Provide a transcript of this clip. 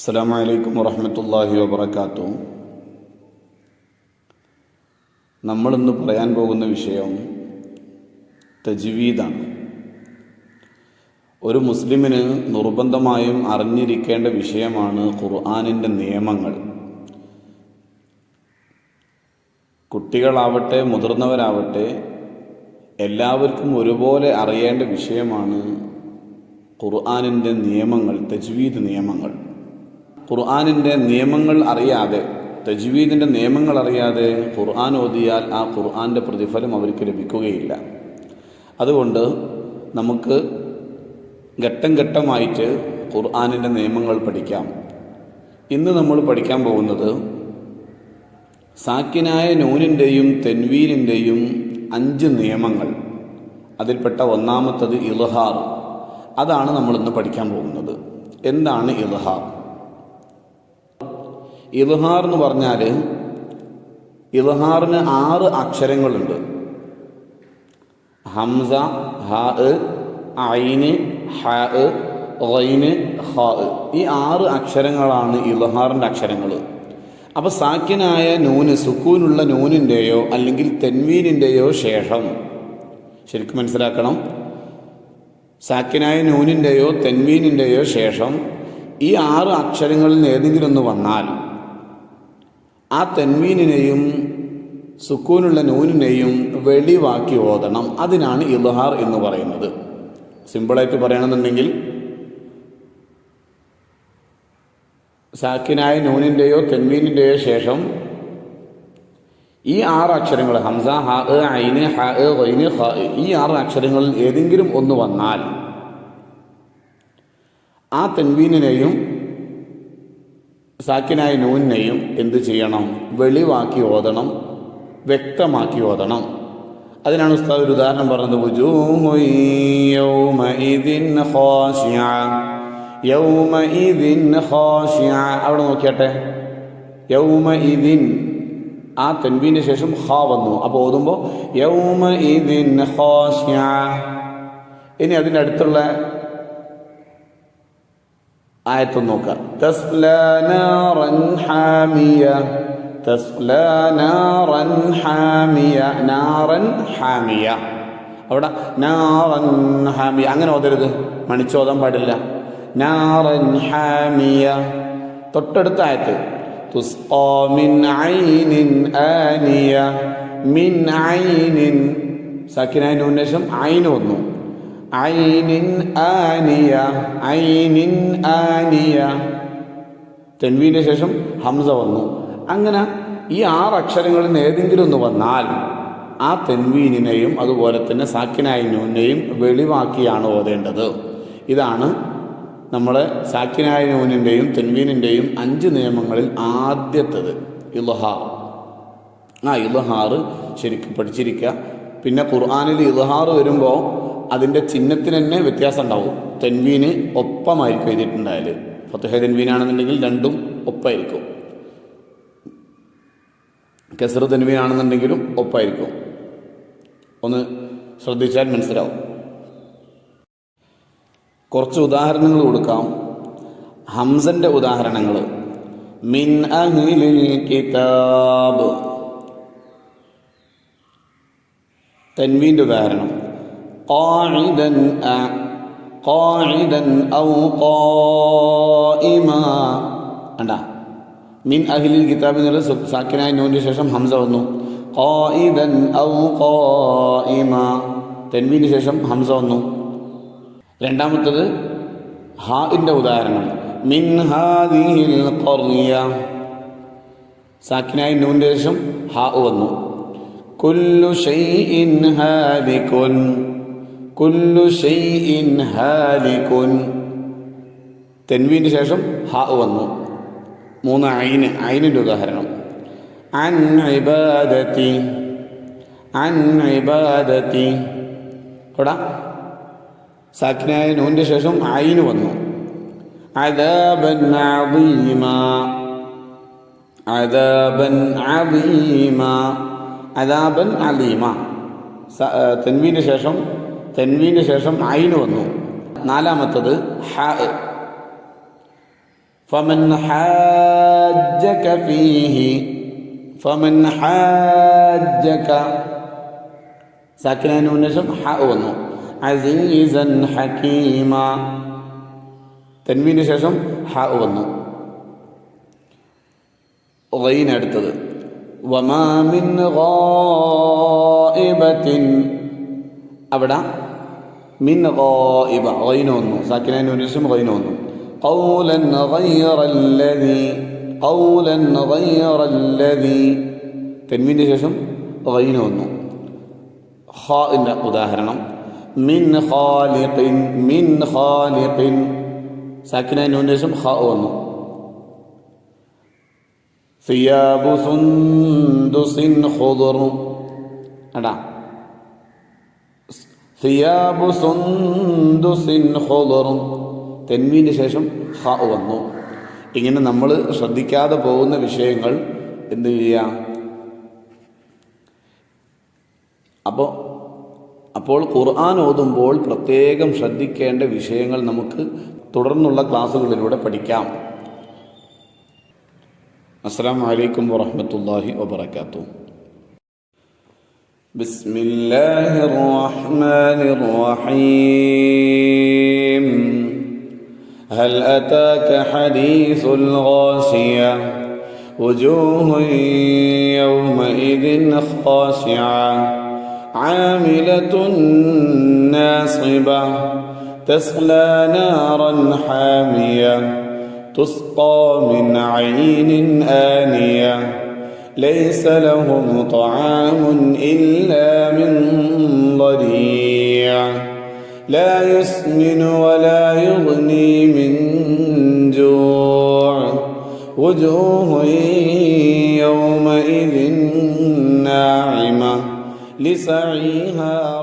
അസ്സാം വലൈക്കും വറഹമത്തല്ലാഹി വബർക്കാത്തു നമ്മളിന്ന് പറയാൻ പോകുന്ന വിഷയം തജ്വീദാണ്. ഒരു മുസ്ലിമിന് നിർബന്ധമായും അറിഞ്ഞിരിക്കേണ്ട വിഷയമാണ് ഖുർആാനിന്റെ നിയമങ്ങൾ. കുട്ടികളാവട്ടെ മുതിർന്നവരാവട്ടെ എല്ലാവർക്കും ഒരുപോലെ അറിയേണ്ട വിഷയമാണ് ഖുർആാനിന്റെ നിയമങ്ങൾ തജ്വീദ് നിയമങ്ങൾ. ഖുർആാനിന്റെ നിയമങ്ങൾ അറിയാതെ തജ്വീദിന്റെ നിയമങ്ങൾ അറിയാതെ ഖുർആൻ ഓതിയാൽ ആ ഖുർആന്റെ പ്രതിഫലം അവർക്ക് ലഭിക്കുകയില്ല. അതുകൊണ്ട് നമുക്ക് ഘട്ടം ഘട്ടമായിട്ട് ഖുർആാനിന്റെ നിയമങ്ങൾ പഠിക്കാം. ഇന്ന് നമ്മൾ പഠിക്കാൻ പോകുന്നത് സാക്കിനായ നൂനിന്റെയും തെൻവീനിന്റെയും അഞ്ച് നിയമങ്ങൾ അതിൽപ്പെട്ട ഒന്നാമത്തത് ഇൽഹാർ അതാണ് നമ്മളിന്ന് പഠിക്കാൻ പോകുന്നത്. എന്താണ് ഇൽഹാർ ഇൽഹാർ എന്ന് പറഞ്ഞാൽ ഇൽഹാറിന് ആറ് അക്ഷരങ്ങളുണ്ട്. ഹംസ ഹ ഐന് ഹ റൈന് ഹ ഈ ആറ് അക്ഷരങ്ങളാണ് ഇൽഹാറിന്റെ അക്ഷരങ്ങൾ അപ്പോൾ സാക്കിനായ നൂന് സുക്കൂനുള്ള നൂനിന്റെയോ അല്ലെങ്കിൽ തെൻവീനിന്റെയോ ശേഷം ശരിക്കും മനസ്സിലാക്കണം. സാക്കിനായ നൂനിന്റെയോ തെൻവീനിന്റെയോ ശേഷം ഈ ആറ് അക്ഷരങ്ങളിൽ ഏതെങ്കിലും ഒന്ന് വന്നാൽ ആ തെന്മീനിനെയും സുക്കൂനുള്ള നൂനിനെയും വെളിവാക്കി ഓതണം. അതിനാണ് ഇൽഹാർ എന്ന് പറയുന്നത്. സിമ്പിളായിട്ട് പറയണമെന്നുണ്ടെങ്കിൽ സാക്കിനായ നൂനിന്റെയോ തെന്മീനിന്റെയോ ശേഷം ഈ ആറ് അക്ഷരങ്ങൾ ഹംസ ഹ ഐന് ഹ വൈന് ഹ ഈ ആറ് അക്ഷരങ്ങളിൽ ഏതെങ്കിലും ഒന്ന് വന്നാൽ ആ തെൻവീനിനെയും സാക്കിനായ നൂന്നയും എന്ത് ചെയ്യണം? വെളിവാക്കി ഓതണം വ്യക്തമാക്കി ഓതണം. അതിനാണ് ഉസ്താദ് ഒരു ഉദാഹരണം പറഞ്ഞത്. അവിടെ നോക്കിയാട്ടെ. യൗമഇദിൻ. ആ തെൻവീന് ശേഷം ഹ വന്നു. അപ്പോൾ ഓതുമ്പോൾ യൗമഇദിൻ ഖാശിഅ. ഇനി അതിന്റെ അടുത്തുള്ള ആയത്ത് നോക്കാം ഹാമിയ അവിടെ നാറൻ ഹാമിയ അങ്ങനെ ഓതരുത്. മണിച്ചോദം പാടില്ല. നാറൻ ഹാമിയ. തൊട്ടടുത്ത ആയത്ത്. തുസ്ഖാ മിൻ ഐനിൻ ആനിയ മിൻ ഐനിൻ. ഐന് വന്നു. ഐനിൻ ആനിയ ആനിയ. ശേഷം ഹംസ വന്നു. അങ്ങനെ ഈ ആറ് അക്ഷരങ്ങളിൽ നിന്ന് ഏതെങ്കിലും ഒന്ന് വന്നാൽ ആ തെൻവീനിനെയും അതുപോലെ തന്നെ സാക്കിനായ നൂനെയും വെളിവാക്കിയാണ് ഓതേണ്ടത്. ഇതാണ് നമ്മളെ സാക്കിനായ നൂനിന്റെയും തെൻവീനിന്റെയും അഞ്ച് നിയമങ്ങളിൽ ആദ്യത്തത് ഇലഹാർ ആ ഇലഹാറ് ശരിക്കും പഠിച്ചിരിക്കുക. പിന്നെ ഖുർആാനിൽ ഇൽഹാർ വരുമ്പോൾ അതിന്റെ ചിഹ്നത്തിന് തന്നെ വ്യത്യാസം ഉണ്ടാവും. തെൻവീന് ഒപ്പമായിരിക്കും എഴുതിയിട്ടുണ്ടായാൽ ഫത്തഹ തെൻവീനാണെന്നുണ്ടെങ്കിൽ രണ്ടും ഒപ്പായിരിക്കും. കെസർ തെൻവീനാണെന്നുണ്ടെങ്കിലും ഒപ്പായിരിക്കും. ഒന്ന് ശ്രദ്ധിച്ചാൽ മനസ്സിലാവും. കുറച്ച് ഉദാഹരണങ്ങൾ കൊടുക്കാം. ഹംസന്റെ ഉദാഹരണങ്ങൾ. മിൻ അഹിലിൽ കിതാബ്. തൻവീന്റെ ഉദാഹരണം. قاعدا أ- قاعدا أو قائما അണ്ട മിൻ അഹിലിൽ കിതാബ് എന്നുള്ള സു- സാക്കിനായ നൂൻ്റെ ശേഷം ഹംസ വന്നു ഖായിദൻ ഔ ഖായിമ തെൻവീന് ശേഷം ഹംസ വന്നു രണ്ടാമത്തത് ഹാഇൻ്റെ ഉദാഹരണം മിൻ ഹാദിഹിൽ ഖർയ സാക്കിനായ നൂൻ്റെ ശേഷം ഹാ വന്നു കുല്ലു ഷൈഇൻ ഹാലികുൻ കുല്ലു ഷൈഇൻ ഹാലികുൻ. തെൻവീന് ശേഷം ഹ വന്നു. മൂന്ന് ഐന് ഐനിന്റെ ഉദാഹരണം. അൻ ഇബാദത്തി അൻ അവിടെ സാക്കിനായ നൂന്റെ ശേഷം ഐന് വന്നു. അദാബൻ അദാബൻ അദാബൻ അലീമ തെൻവീന് ശേഷം തെൻവീന് ശേഷം ഐന് വന്നു നാലാമത്തത് ഹ فمن حاجك فيه فمن حاجك സാക്കിനു ശേഷം ഹ വന്നു അസീസൻ ഹക്കീമ തെൻവീന് ശേഷം ഹ വന്നു ഗൈൻ അടുത്തത് വമാ മിൻ ഗായിബത്തിൻ അവിടെ മിൻ ഗായിബ ഗൈന് വന്നു സാക്കിനു ശേഷം ഗൈന് വന്നു قولا غير الذي قولا غير الذي തെൻവീൻ്റെ ശേഷം ഗൈന് വന്നു ഖാഇൻ്റെ ഉദാഹരണം മിൻ ഖാലിഖിൻ മിൻ ഖാലിഖിൻ സാക്കിന നൂൻ്റെ ശേഷം ഖ വന്നു സിയാബു സുന്ദുസിൻ ഖുദർ എടാ സിയാബു സുന്ദുസിൻ ഹോദറും തെന്മീന് ശേഷം ഹ വന്നു. ഇങ്ങനെ നമ്മൾ ശ്രദ്ധിക്കാതെ പോകുന്ന വിഷയങ്ങൾ എന്ത് ചെയ്യാം? അപ്പോൾ അപ്പോൾ ഖുർആൻ ഓതുമ്പോൾ പ്രത്യേകം ശ്രദ്ധിക്കേണ്ട വിഷയങ്ങൾ നമുക്ക് തുടർന്നുള്ള ക്ലാസ്സുകളിലൂടെ പഠിക്കാം. അസ്സാം വലൈക്കും വാഹമത്തല്ലാഹി വബർക്കാത്തു بسم الله الرحمن الرحيم. هل أتاك حديث الغاشية؟ وجوه يومئذ خاشعة. عاملة ناصبة. تصلى نارا حامية. تسقى من عين آنية. ليس لهم طعام إلا من ضريع. لا يسمن ولا يغني من جوع. وجوه يومئذ ناعمة لسعيها